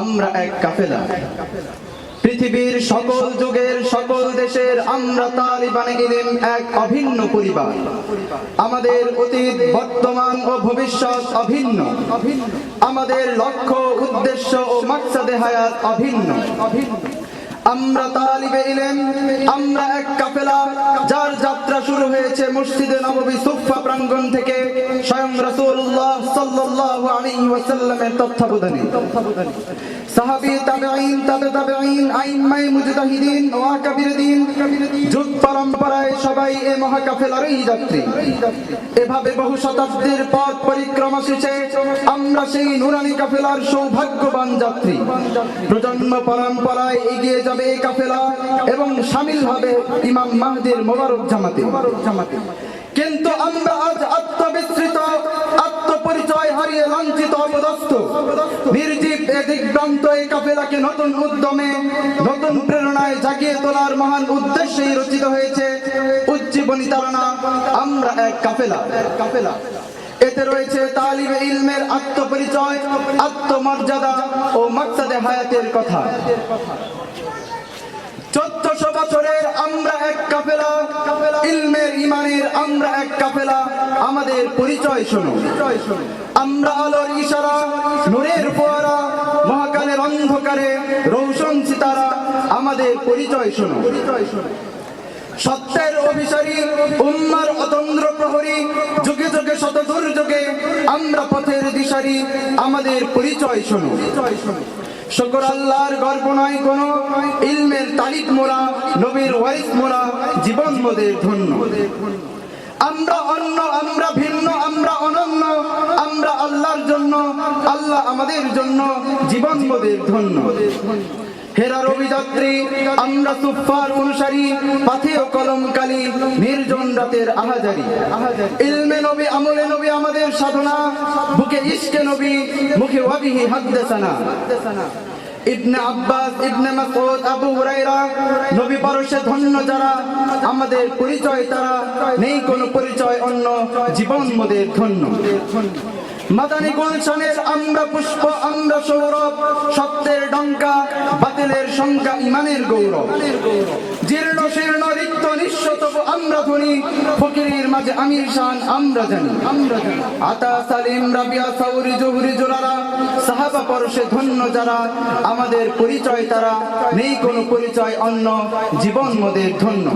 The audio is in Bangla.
আমরা এক কাফেলা। পৃথিবীর সকল যুগের সকল দেশের আমরা তালিবান ইলিম এক অভিন্ন পরিবার। আমাদের অতীত, বর্তমান ও ভবিষ্যৎ অভিন্ন। আমাদের লক্ষ্য, উদ্দেশ্য ও মাকসাদে হায়াত অভিন্ন। আমরা তালিবে ইলেম আমরা এক কাফেলা, যার যাত্রা শুরু হয়েছে মসজিদে নববী সুফা প্রাঙ্গণ থেকে। স্বয়ং রাসূলুল্লাহ সাল্লাল্লাহু আলাইহি ওয়াসাল্লামের তত্ত্বাবধানে। সাহাবী তাবেঈন, তাবে তাবেঈন, আইম্মায়ে মুজতাহিদিন ও আকাবিরদিন যুগ পরম্পরায় সবাই এ মহাকাফেলারই যাত্রী। এভাবে বহু শতাব্দীর পথ পরিক্রমা শেষে আমরা সেই নুরানি কাফেলার সৌভাগ্যবান যাত্রী। প্রজন্ম পরম্পরায় এগিয়ে যাবে এই কাফেলা এবং সামিল হবে ইমাম মাহদির মোবারক জামাতে। কিন্তু আমরা আজ আত্মবিস্মৃত আত্মপরিচয় হারিয়ে লাঞ্ছিত অপদস্থ। নির্জীব এ দিগ্ভ্রান্ত এই কাফেলাকে নতুন উদ্যমে, নতুন প্রেরণায় জাগিয়ে তোলার মহান উদ্দেশ্যেই রচিত হয়েছে উজ্জীবনী তারা আমরা এক কাফেলা এক কাফেলা। এতে রয়েছে তালিবে ইলমের আত্মপরিচয়, আত্মমর্যাদা ও মাকসাদে হায়াতের কথা। বছরের আমরা এক কাফেলা, ইলমের ইমানের আমরা এক কাফেলা। আমাদের পরিচয় শোনো। আমরা আলোর ইশারা, নূরের ফোয়ারা, মহাকালের অন্ধকারে রৌশন সিতারা। আমাদের পরিচয় শোনো। সত্যের অভিসারী, উম্মার অতন্দ্র প্রহরী, যুগে যুগে শত দুর্যোগে আমরা পথের দিশারি। আমাদের পরিচয় শোনো। শকর আল্লাহর গর্ব নয় কোন, ইলমের তালিক মোরা, নবীর ওয়াইস মোরা, জীবন মোদের ধন্য। আমরা অন্য, আমরা ভিন্ন, আমরা অনন্য, আমরা আল্লাহর জন্য, আল্লাহ আমাদের জন্য জীবন মোদের ধন্য। হেরার অভিযাত্রী আমরা সুফার অনুসারী, পাথে ও কলমকালী, নির্জন রাতের আহাজারি। ইলমে নবী, আমলে নবী আমাদের সাধনা, বুকে ইশকে নবী, মুখে ওয়াবিহি হাদ্দাসানা। ইবনে আব্বাস, ইবনে মাসউদ, আবু হুরায়রা, নবী পরশে ধন্য যারা, আমাদের পরিচয় তারা, নেই কোনো পরিচয় অন্য, জীবন মোদের ধন্য। মাদানী গুলশানের আমরা পুষ্প, আমরা সৌরভ, সত্যের ডঙ্কা বাতিলের সংখ্যা ইমানের গৌরব। জীর্ণ শীর্ণ রিক্ত নিঃস্ব তবু আমরা ধনী ফকিরের মাঝে আমির শান আমরা জানি আমরা জানি আতা সালিম, রাবিয়া, সাউরি, জহুরি, জোরারা, সাহাবা পরশে ধন্য যারা, আমাদের পরিচয় তারা, নেই কোনো পরিচয় অন্য, জীবন মোদের ধন্য।